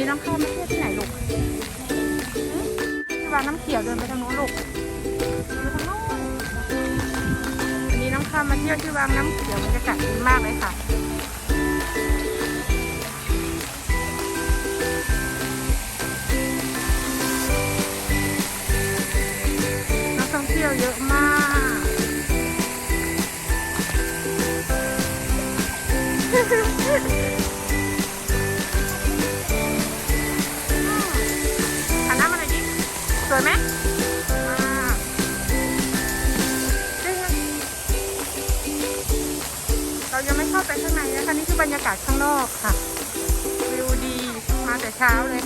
นี้น้องข้าวมาเที่ยวที่ไหนลูกที่วางน้ำเขียวเดินไปทางโน้นลูกไปทางโน้นวันนี้น้องข้าวมาเที่ยวที่วางน้ำเขียวบรรยากาศดีมากเลยค่ะ วยไหมเรายังไม่เข้าไปข้างในนะคะนี่คือบรรยากาศข้างนอกค่ะ วิวดีมาแต่เช้าเลย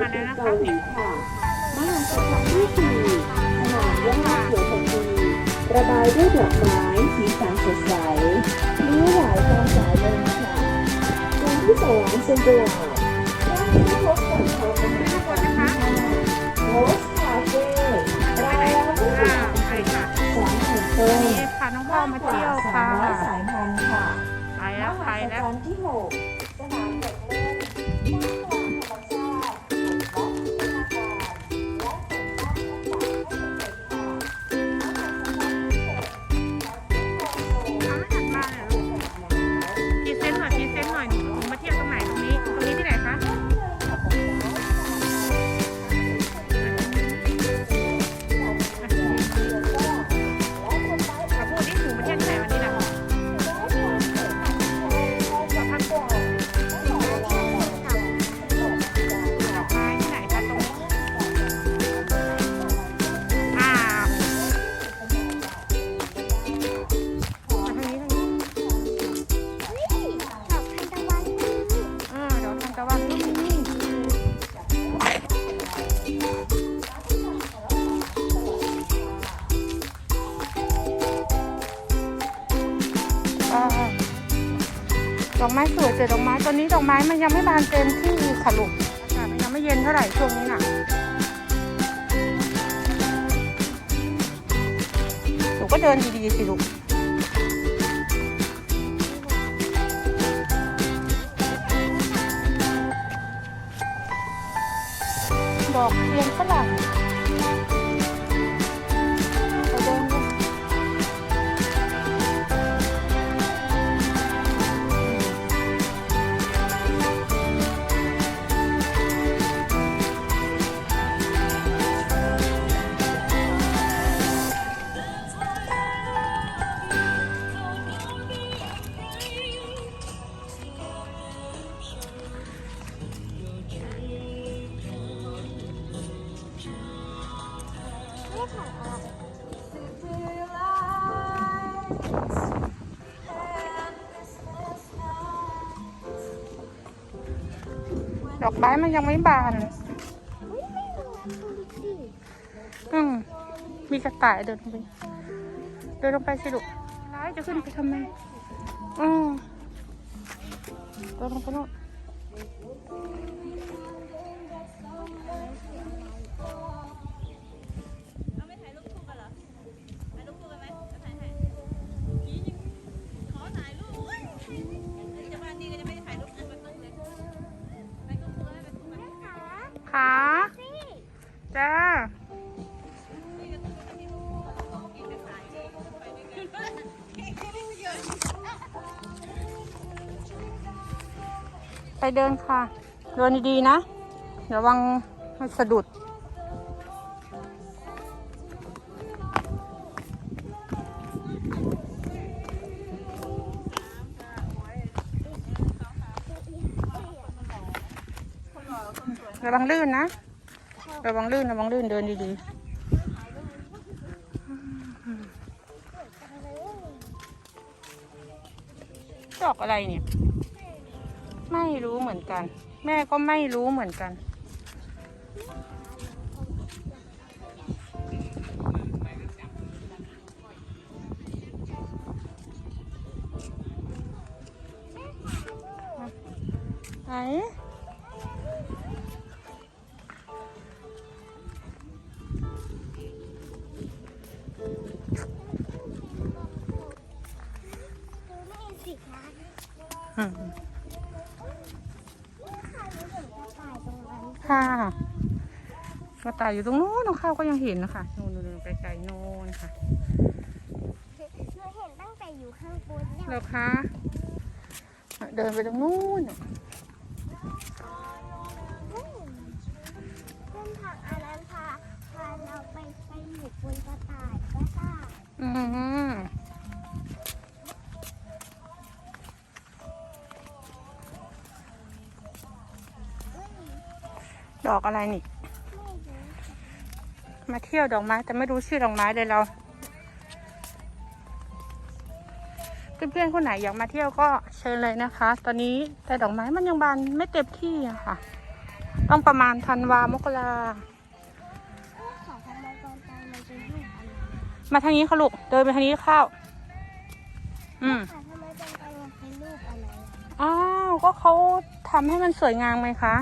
มาแล้วนะคะนี่ค่ะมหาสถานที่สี่สนามว่าเขียวขจีระบายด้วยดอกไม้สีสันสดใสมีหลายตามสายลมค่ะวันที่สองเซนเดอร์ร้านที่พบกับเขาเป็นทุกคนนะคะโฮสคาเฟ่รายละไม่อ่าต่ำไปค่ะสองหมื่นต้นนี่พาน้องพ่อมาเที่ยวค่ะสายพันธุ์ค่ะไปแล้วไปแล้วมหาสถานที่หกสนาม ม้สวยแต่ดอกไม้ตอนนี้ดอกไม้มันยังไม่บานเต็มที่ค่ะลูกอากาศมันยังไม่เย็นเท่าไหร่ช่วงนี้น่ะ หนูก็เดินดีๆสิลูกดอกเทียนฝรั่ง ดอกไม้มันยังไม่บาน อืมมีกระต่ายเดินลงไป เดินลงไปสิลูกร้ายจะขึ้นไปทำไม อืมเดินลงไปโน่น จ้า ไปเดินค่ะ เดินดีๆนะ ระวังให้สะดุด ระวังลื่นนะ ระวังลื่นระวังลื่นเดินดีๆดอกอะไรเนี่ย ไม่รู้เหมือนกัน แม่ก็ไม่รู้เหมือนกันไหน ค่ะกระต่ายอยู่ตรงนู้นน้องข้าวก็ยังเห็นนะคะนู่นๆๆไกลๆโน่นค่ะหนูเห็นตั้งแต่อยู่ข้างบนเนี่ยแล้วคะเดินไปตรงนู้นน่ะอืมเส้นทางอันนั้นพาพาเราไปไปหมู่บนกระต่ายก็ได้อืม ดอกอะไรนี่ไม่รู้มาเที่ยวดอกไม้แต่ไม่รู้ชื่อดอกไม้เลยเรา เพื่อนๆคนไหนอยากมาเที่ยวก็เชิญเลยนะคะ ตอนนี้แต่ดอกไม้มันยังบานไม่เต็มที่อะค่ะ ต้องประมาณธันวามกราขอทำไมตอนใจมันเป็นรูปอะไรมาทางนี้ค่ะลูก เดินไปทางนี้เข้าอืมขอทำไมตอนใจมันเป็นรูปอะไรอ้าว ก็เขาทำให้มันสวยงามไหมคะ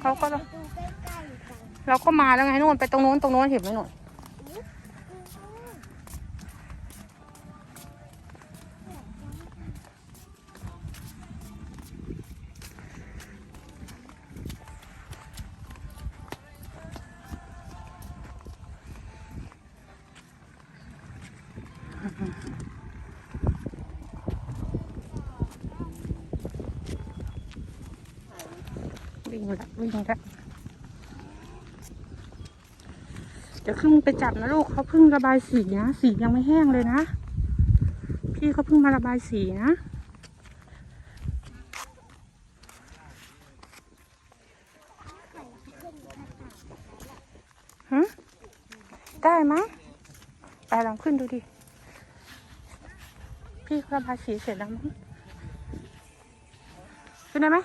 เขาก็เราก็มาแล้วไงนู่นไปตรงโน้นตรงโน้นเห็นไหมนู่อย วิ่งละวิ่งละเดี๋ยวขึ้นไปจับนะลูกเขาเพิ่งระบายสีนะสียังไม่แห้งเลยนะ พี่เขาเพิ่งมาระบายสีนะฮะได้มั้ยไปลองขึ้นดูดิ พี่ระบายสีเสร็จแล้วมั้งขึ้นได้ไหม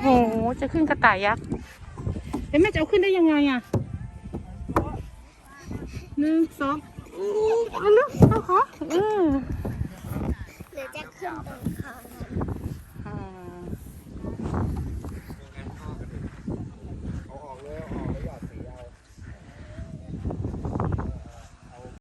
โหจะขึ้นกระต่ายยักษ์เดี๋ยวแม่จะเอาขึ้นได้ยังไงอะหนึ่งสองอู้